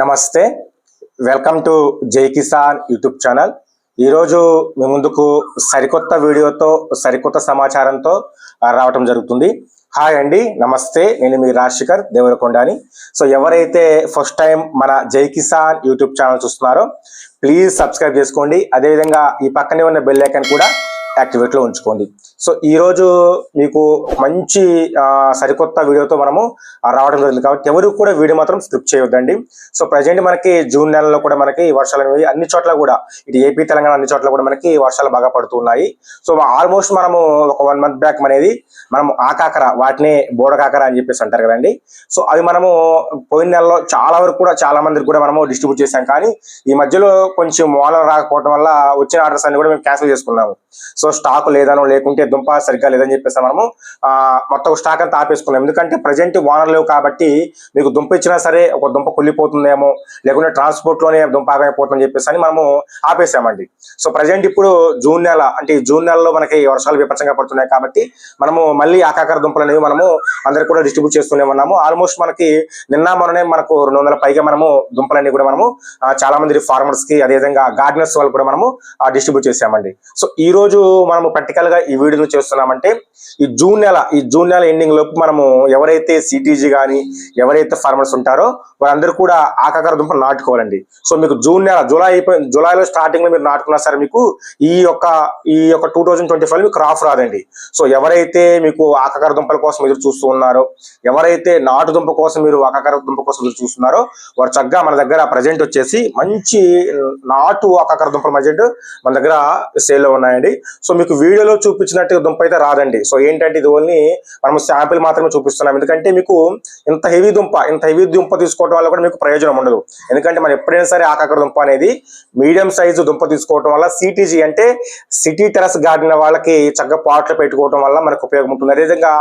నమస్తే. Welcome to జై Kisan YouTube channel ఈరోజు మీ ముందుకు సరికొత్త వీడియోతో సరికొత్త సమాచారంతో రావటం జరుగుతుంది. హాయ్ అండి నమస్తే. నేను మీ రాజశేఖర్ దేవరకొండని. సో ఎవరైతే ఫస్ట్ టైం మన జై కిసాన్ యూట్యూబ్ ఛానల్ చూస్తున్నారో ప్లీజ్ సబ్స్క్రైబ్ చేసుకోండి. అదేవిధంగా ఈ పక్కనే ఉన్న బెల్ ఐకాన్ కూడా యాక్టివేట్లో ఉంచుకోండి. సో ఈ రోజు మీకు మంచి సరికొత్త వీడియోతో మనము రావడం జరిగింది. కాబట్టి ఎవరు కూడా వీడియో మాత్రం స్క్రిప్ట్ చేయొద్దండి. సో ప్రజెంట్ మనకి జూన్ నెలలో కూడా మనకి వర్షాలు అనేవి అన్ని చోట్ల కూడా ఇటు ఏపీ తెలంగాణ అన్ని చోట్ల కూడా మనకి వర్షాలు బాగా పడుతున్నాయి సో ఆల్మోస్ట్ మనము ఒక వన్ మంత్ బ్యాక్ అనేది మనం ఆకాకర వాటిని బోడకాకర అని చెప్పేసి అంటారు కదండి. సో అవి మనము పోయిన నెలలో చాలా వరకు కూడా చాలా మందికి కూడా మనము డిస్ట్రిబ్యూట్ చేశాం. కానీ ఈ మధ్యలో కొంచెం మోడల్ రాకపోవడం వల్ల వచ్చిన ఆర్డర్స్ అన్ని కూడా మేము క్యాన్సిల్ చేసుకున్నాము. సో స్టాక్ లేదనో లేకుంటే దుంప సరిగ్గా లేదని చెప్పేసి మనము మొత్తం స్టాక్ అంతా ఆపేసుకున్నాం. ఎందుకంటే ప్రజెంట్ వానలు లేవు కాబట్టి మీకు దుంప ఇచ్చినా సరే ఒక దుంప కుళ్ళిపోతుందేమో లేకుంటే ట్రాన్స్పోర్ట్లోనే దుంప ఆగైపోతుందని చెప్పేసి అని మనము ఆపేసామండి. సో ప్రజెంట్ ఇప్పుడు జూన్ నెల అంటే జూన్ నెలలో మనకి వర్షాలు విపరీతంగా పడుతున్నాయి కాబట్టి మనము మళ్ళీ ఆకాకర దుంపలు అనేవి మనము అందరికి కూడా డిస్ట్రిబ్యూట్ చేస్తూనే ఉన్నాము. ఆల్మోస్ట్ మనకి నిన్న మొన్ననే మనకు రెండు వందల పైగా మనము దుంపలన్నీ కూడా మనము చాలా మంది ఫార్మర్స్కి అదేవిధంగా గార్డెనర్స్ వాళ్ళు కూడా మనము డిస్ట్రిబ్యూట్ చేసామండి సో ఈ రోజు మనము ప్రాక్టికల్గా ఈ వీడియోను చేస్తున్నామంటే ఈ జూన్ నెల ఈ జూన్ నెల ఎండింగ్ లోపు మనము ఎవరైతే సిటీజీ కానీ ఎవరైతే ఫార్మర్స్ ఉంటారో వాళ్ళందరూ కూడా ఆకాకర దుంపలు నాటుకోవాలండి. సో మీకు జూన్ నెల జూలై అయిపోయి జూలైలో స్టార్టింగ్లో మీరు నాటుకున్నా సరే మీకు ఈ యొక్క ఈ యొక్క టూ థౌజండ్ ట్వంటీ ఫైవ్ మీకు క్రాప్ రాదండి. సో ఎవరైతే మీకు ఆకాకర దుంపల కోసం ఎదురు చూస్తూ ఉన్నారో ఎవరైతే నాటు దుంప కోసం మీరు ఆకాకర దుంప కోసం ఎదురు చూస్తున్నారో వారు చక్కగా మన దగ్గర ప్రజెంట్ వచ్చేసి మంచి నాటు ఆకాకర దుంపల మధ్య మన దగ్గర సేల్లో ఉన్నాయండి. సో మీకు వీడియోలో డైరెక్ట్గా దుంప అయితే రాదండి. సో ఏంటంటే ఇది ఓన్లీ మనం శాంపిల్ మాత్రమే చూపిస్తున్నాం. ఎందుకంటే మీకు ఇంత హెవీ దుంప ఇంత హెవీ దుంప తీసుకోవడం వల్ల కూడా మీకు ప్రయోజనం ఉండదు. ఎందుకంటే మనం ఎప్పుడైనా సరే ఆకాకర దుంప అనేది మీడియం సైజు దుంప తీసుకోవడం వల్ల సిటీజీ అంటే సిటీ టెరస్ గార్డెన్ వాళ్ళకి చక్కగా పాట్లు పెట్టుకోవడం వల్ల మనకు ఉపయోగం ఉంటుంది. అదేవిధంగా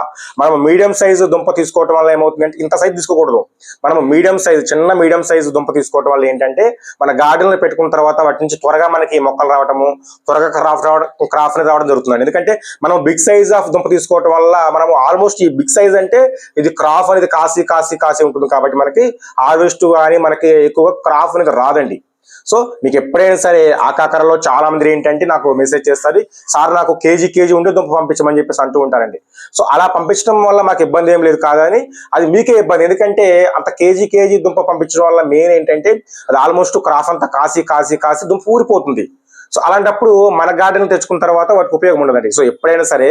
మనం మీడియం సైజు దుంప తీసుకోవడం వల్ల ఏమవుతుందంటే ఇంత సైజు తీసుకోకూడదు. మనం మీడియం సైజు చిన్న మీడియం సైజు దుంప తీసుకోవడం వల్ల ఏంటంటే మన గార్డెన్లో పెట్టుకున్న తర్వాత వాటి నుంచి త్వరగా మనకి మొక్కలు రావడము త్వరగా క్రాఫ్ట్ రావడం క్రాఫ్ట్ రావడం జరుగుతుంది ఎందుకంటే మనం బిగ్ సైజ్ ఆఫ్ దుంప తీసుకోవటం వల్ల మనం ఆల్మోస్ట్ ఈ బిగ్ సైజ్ అంటే ఇది క్రాఫ్ అనేది కాసి కాసి కాసి ఉంటుంది కాబట్టి మనకి హార్వెస్ట్ కానీ మనకి ఎక్కువగా క్రాఫ్ అనేది రాదండి. సో మీకు ఎప్పుడైనా సరే ఆకాకరలో చాలా మంది ఏంటంటే నాకు మెసేజ్ చేస్తారు సార్ నాకు కేజీ కేజీ ఉండే దుంప పంపించమని చెప్పేసి అంటూ ఉంటారండి. సో అలా పంపించడం వల్ల మాకు ఇబ్బంది ఏం లేదు కాదని అది మీకే ఇబ్బంది. ఎందుకంటే అంత కేజీ కేజీ దుంప పంపించడం వల్ల మెయిన్ ఏంటంటే అది ఆల్మోస్ట్ క్రాఫ్ అంతా కాసి కాసి కాసి దుంప ఊరిపోతుంది. సో అలాంటప్పుడు మన గార్డెన్ తెచ్చుకున్న తర్వాత వాటికి ఉపయోగం ఉండదండి. సో ఎప్పుడైనా సరే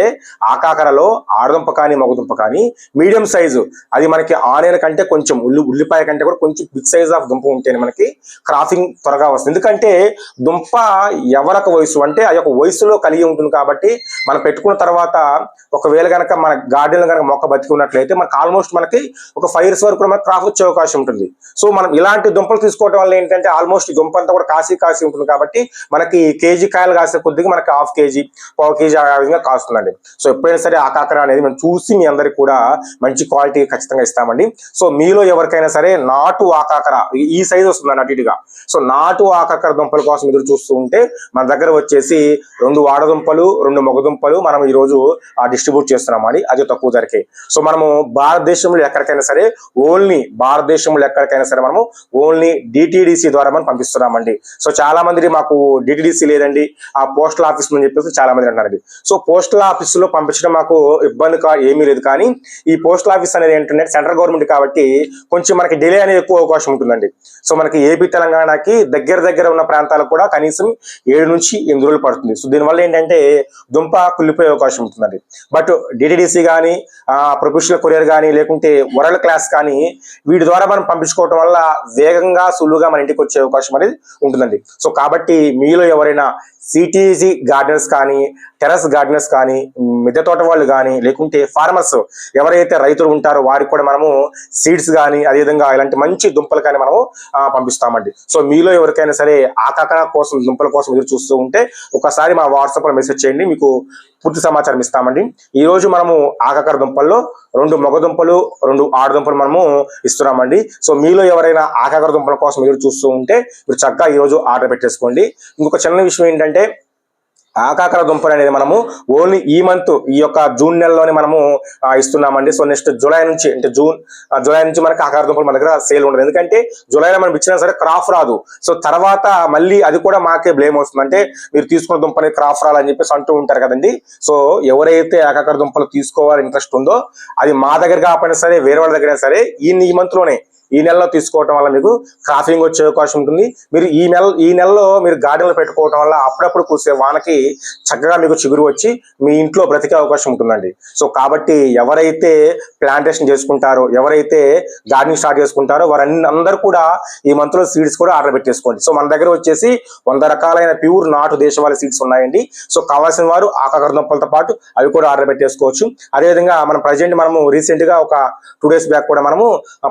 ఆకాకరలో ఆడదుంప కానీ మగదుంప కానీ మీడియం సైజు అది మనకి ఆనియన్ కంటే కొంచెం ఉల్లి ఉల్లిపాయ కంటే కూడా కొంచెం బిగ్ సైజ్ ఆఫ్ దుంప ఉంటేనే మనకి క్రాఫింగ్ త్వరగా వస్తుంది. ఎందుకంటే దుంప ఎవరొక వయసు అంటే ఆ యొక్క వయసులో కలిగి ఉంటుంది కాబట్టి మనం పెట్టుకున్న తర్వాత ఒకవేళ కనుక మన గార్డెన్ కనుక మొక్క బతికి ఉన్నట్లయితే మనకి ఆల్మోస్ట్ మనకి ఒక ఫైవ్ ఇయర్స్ వరకు మనకు మనకి క్రాఫ్ వచ్చే అవకాశం ఉంటుంది. సో మనం ఇలాంటి దుంపలు తీసుకోవడం వల్ల ఏంటంటే ఆల్మోస్ట్ దుంప అంతా కూడా కాసి కాసి ఉంటుంది కాబట్టి మనకి కేజీ కాయలు కాసే కొద్దిగా మనకి హాఫ్ కేజీ పావు కేజీ ఆ విధంగా కాస్తుందండి. సో ఎప్పుడైనా సరే ఆ కాకర అనేది మనం చూసి మీ అందరికి కూడా మంచి క్వాలిటీ ఖచ్చితంగా ఇస్తామండి. సో మీలో ఎవరికైనా సరే నాటు ఆకాకర ఈ- ఈ సైజ్ వస్తుందండి అటు ఇటుగా. సో నాటు ఆకాకర దుంపల కోసం ఎదురు చూస్తూ ఉంటే మన దగ్గర వచ్చేసి రెండు వాడదుంపలు రెండు మొగదుంపలు మనం ఈ రోజు డిస్ట్రిబ్యూట్ చేస్తున్నామండి అది తక్కువ ధరకే. సో మనము భారతదేశంలో ఎక్కడికైనా సరే ఓన్లీ భారతదేశంలో ఎక్కడికైనా సరే మనము ఓన్లీ డిటిడిసి ద్వారా మనం పంపిస్తున్నామండి. సో చాలా మంది మాకు డిటిడిసి లేదండి. ఆ పోస్టల్ ఆఫీస్ అని చెప్పేసి చాలా మంది అంటారండి సో పోస్టల్ ఆఫీస్లో పంపించడం మాకు ఇబ్బంది కా ఏమీ లేదు. కానీ ఈ పోస్టల్ ఆఫీస్ అనేది ఏంటంటే సెంట్రల్ గవర్నమెంట్ కాబట్టి కొంచెం మనకి డిలే అనేది ఎక్కువ అవకాశం ఉంటుందండి. సో మనకి ఏపీ తెలంగాణకి దగ్గర దగ్గర ఉన్న ప్రాంతాలకు కూడా కనీసం ఏడు నుంచి ఎనిమిది రోజులు పడుతుంది. సో దీనివల్ల ఏంటంటే దుంప కుళ్ళిపోయే అవకాశం ఉంటుందండి. బట్ డిటిడిసి కానీ ప్రొఫెషనల్ కొరియర్ కానీ లేకుంటే వరల్డ్ క్లాస్ కానీ వీటి ద్వారా మనం పంపించుకోవటం వల్ల వేగంగా సులువుగా మన ఇంటికి వచ్చే అవకాశం అనేది ఉంటుందండి. సో కాబట్టి మీలో ఎవరైనా సిటీజీ గార్డెన్స్ కానీ టెరస్ గార్డెనర్స్ కానీ మిద్దె తోట వాళ్ళు కానీ లేకుంటే ఫార్మర్స్ ఎవరైతే రైతులు ఉంటారో వారికి కూడా మనము సీడ్స్ కానీ అదేవిధంగా ఇలాంటి మంచి దుంపలు కానీ మనము పంపిస్తామండి. సో మీలో ఎవరికైనా సరే ఆకాకర కోసం దుంపల కోసం ఎదురు చూస్తూ ఉంటే ఒకసారి మా వాట్సాప్లో మెసేజ్ చేయండి మీకు పూర్తి సమాచారం ఇస్తామండి. ఈ రోజు మనము ఆకాకర దుంపల్లో రెండు మగ దుంపలు రెండు ఆడ దుంపలు మనము ఇస్తున్నామండి. సో మీలో ఎవరైనా ఆకాకర దుంపల కోసం ఎదురు చూస్తూ ఉంటే మీరు చక్కగా ఈ రోజు ఆర్డర్ పెట్టేసుకోండి. ఇంకొక చిన్న విషయం ఏంటంటే ఆకాకర దుంపలు అనేది మనము ఓన్లీ ఈ మంత్ ఈ యొక్క జూన్ నెలలోనే మనము ఇస్తున్నామండి. సో నెక్స్ట్ జూలై నుంచి అంటే జూన్ జూలై నుంచి మనకి ఆకాకర దుంపలు మన దగ్గర సేల్ ఉండదు. ఎందుకంటే జూలైలో మనం ఇచ్చినా సరే క్రాఫ్ రాదు. సో తర్వాత మళ్ళీ అది కూడా మాకే బ్లేమ్ వస్తుంది. అంటే మీరు తీసుకున్న దుంపని క్రాఫ్ రాలని చెప్పేసి అంటూ ఉంటారు కదండి. సో ఎవరైతే ఆకాకర దుంపలు తీసుకోవాలి ఇంట్రెస్ట్ ఉందో అది మా దగ్గర కాకపోయినా సరే వేరే వాళ్ళ దగ్గర సరే ఈ ఈ మంత్లోనే ఈ నెలలో తీసుకోవటం వల్ల మీకు క్రాఫింగ్ వచ్చే అవకాశం ఉంటుంది. మీరు ఈ నెల ఈ నెలలో మీరు గార్డెన్లు పెట్టుకోవటం వల్ల అప్పుడప్పుడు కూసే వానకి చక్కగా మీకు చిగురు వచ్చి మీ ఇంట్లో బ్రతికే అవకాశం ఉంటుందండి. సో కాబట్టి ఎవరైతే ప్లాంటేషన్ చేసుకుంటారో ఎవరైతే గార్డెనింగ్ స్టార్ట్ చేసుకుంటారో వారన్ని అందరూ కూడా ఈ మంత్లో సీడ్స్ కూడా ఆర్డర్ పెట్టేసుకోండి. సో మన దగ్గర వచ్చేసి వంద రకాలైన ప్యూర్ నాటు దేశవాళీ సీడ్స్ ఉన్నాయండి. సో కావాల్సిన వారు ఆకాకర దుంపలతో పాటు అవి కూడా ఆర్డర్ పెట్టేసుకోవచ్చు. అదేవిధంగా మనం ప్రజెంట్ మనము రీసెంట్గా ఒక టూ డేస్ బ్యాక్ కూడా మనము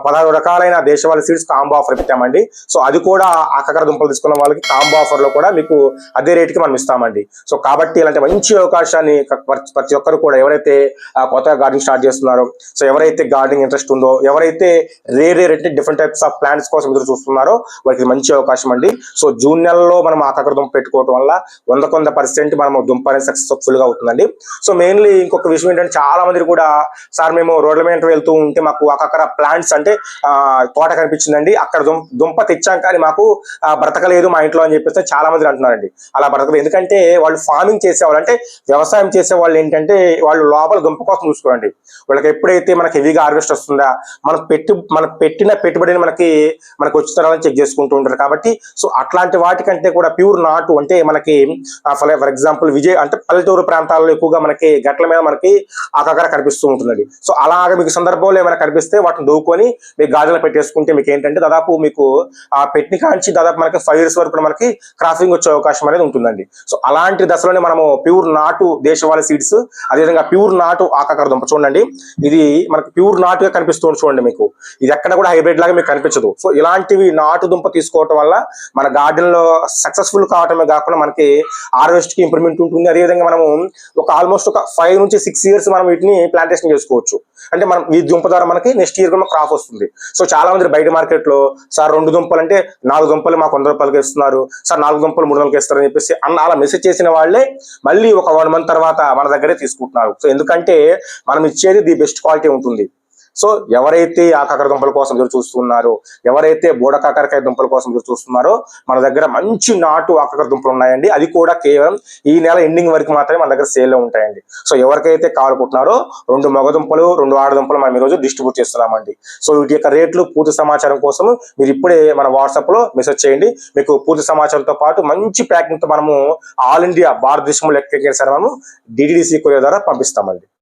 పదహారు రకాల రకాలైన దేశవాళీ సీడ్స్ కాంబో ఆఫర్ పెట్టామండి. సో అది కూడా ఆకాకర దుంపలు తీసుకున్న వాళ్ళకి కాంబో ఆఫర్లో కూడా మీకు అదే రేట్కి మనం ఇస్తామండి. సో కాబట్టి ఇలాంటి మంచి అవకాశాన్ని ప్రతి- ఒక్కరు కూడా ఎవరైతే కొత్తగా గార్డెనింగ్ స్టార్ట్ చేస్తున్నారో సో ఎవరైతే గార్డెనింగ్ ఇంట్రెస్ట్ ఉందో ఎవరైతే రేర్ రేర్ అంటే డిఫరెంట్ టైప్స్ ఆఫ్ ప్లాంట్స్ కోసం ఎదురు చూస్తున్నారో వాళ్ళకి మంచి అవకాశం అండి. సో జూన్ నెలలో మనం ఆకాకర దుంప పెట్టుకోవడం వల్ల వంద కొంద పర్సెంట్ మనం దుంప అనేది సక్సెస్ఫుల్గా అవుతుందండి. సో మెయిన్లీ ఇంకొక విషయం ఏంటంటే చాలా మంది కూడా సార్ మేము రోడ్ల మీద వెళ్తూ ఉంటే మాకు అక్కడ ప్లాంట్స్ అంటే ఆ, తోట కనిపించిందండి. అక్కడ దుంప తెచ్చాం కానీ మాకు బ్రతకలేదు మా ఇంట్లో అని చెప్పేసి చాలా మంది అంటున్నారండి. అలా బ్రతకలేదు. ఎందుకంటే వాళ్ళు ఫార్మింగ్ చేసేవాళ్ళు. అంటే వ్యవసాయం చేసే వాళ్ళు ఏంటంటే వాళ్ళు లోపల దుంప కోసం చూసుకోండి వాళ్ళకి ఎప్పుడైతే మనకి హెవీగా హార్వెస్ట్ వస్తుందా మనం పెట్టి మనం పెట్టిన పెట్టుబడిని మనకి మనకి వచ్చిన చెక్ చేసుకుంటూ ఉంటారు కాబట్టి సో అట్లాంటి వాటికంటే కూడా ప్యూర్ నాటు అంటే మనకి ఫర్ ఎగ్జాంపుల్ విజయ్ అంటే పల్లెటూరు ప్రాంతాల్లో ఎక్కువగా మనకి గట్ల మీద మనకి ఆకాకర కనిపిస్తూ ఉంటుందండి. సో అలాగ మీకు సందర్భంలో ఏమైనా కనిపిస్తే వాటిని దూకొని మీకు గాజులు పెట్టేసుకుంటే మీకు ఏంటంటే దాదాపు మీకు ఆ పెట్టిన కాంచి దాదాపు మనకి ఫైవ్ ఇయర్స్ వరకు మనకి క్రాఫింగ్ వచ్చే అవకాశం అనేది ఉంటుందండి. సో అలాంటి దశలోనే మనము ప్యూర్ నాటు దేశవాళి సీడ్స్ అదేవిధంగా ప్యూర్ నాటు ఆకాకర దుంప చూడండి. ఇది మనకి ప్యూర్ నాటుగా కనిపిస్తుంది చూడండి మీకు. ఇది ఎక్కడ కూడా హైబ్రిడ్ లాగా మీకు కనిపించదు. సో ఇలాంటివి నాటు దుంప తీసుకోవటం వల్ల మన గార్డెన్లో సక్సెస్ఫుల్ కావటమే కాకుండా మనకి హార్వెస్ట్కి ఇంప్రూవ్మెంట్ ఉంటుంది. అదేవిధంగా మనము ఒక ఆల్మోస్ట్ ఒక ఫైవ్ నుంచి సిక్స్ ఇయర్స్ మనం వీటిని ప్లాంటేషన్ చేసుకోవచ్చు. అంటే మనం ఈ దుంప ద్వారా మనకి నెక్స్ట్ ఇయర్ కూడా క్రాప్ వస్తుంది. సో చాలా మంది బయట మార్కెట్లో సార్ రెండు దుంపలు అంటే నాలుగు దుంపలు మాకు వంద రూపాయలకి ఇస్తున్నారు. సార్ నాలుగు దుంపలు మూడు వందలకి ఇస్తారని చెప్పేసి అన్న అలా మెసేజ్ చేసిన వాళ్ళే మళ్ళీ ఒక వన్ మంత్ తర్వాత మన దగ్గరే తీసుకుంటున్నారు. సో ఎందుకంటే మనం ఇచ్చేది ది బెస్ట్ క్వాలిటీ ఉంటుంది. సో ఎవరైతే ఆ కాకర దుంపల కోసం ఎదురు చూస్తున్నారో ఎవరైతే బోడ కాకరకాయ దుంపల కోసం ఎదురు చూస్తున్నారో మన దగ్గర మంచి నాటు ఆకాకర దుంపలు ఉన్నాయండి. అది కూడా కేవలం ఈ నెల ఎండింగ్ వరకు మాత్రమే మన దగ్గర సేల్లో ఉంటాయండి. సో ఎవరికైతే కావాలనుకుంటున్నారో రెండు మగ దుంపలు రెండు ఆడ దుంపలు మనం ఈరోజు డిస్ట్రిబ్యూట్ చేస్తున్నామండి. సో వీటి యొక్క రేట్లు పూర్తి సమాచారం కోసం మీరు ఇప్పుడే మన వాట్సాప్లో మెసేజ్ చేయండి. మీకు పూర్తి సమాచారంతో పాటు మంచి ప్యాకింగ్తో మనము ఆల్ ఇండియా భారతదేశంలో ఎక్కడికైనా సరే మనము డిటిడిసి కొరియర్ ద్వారా పంపిస్తామండి.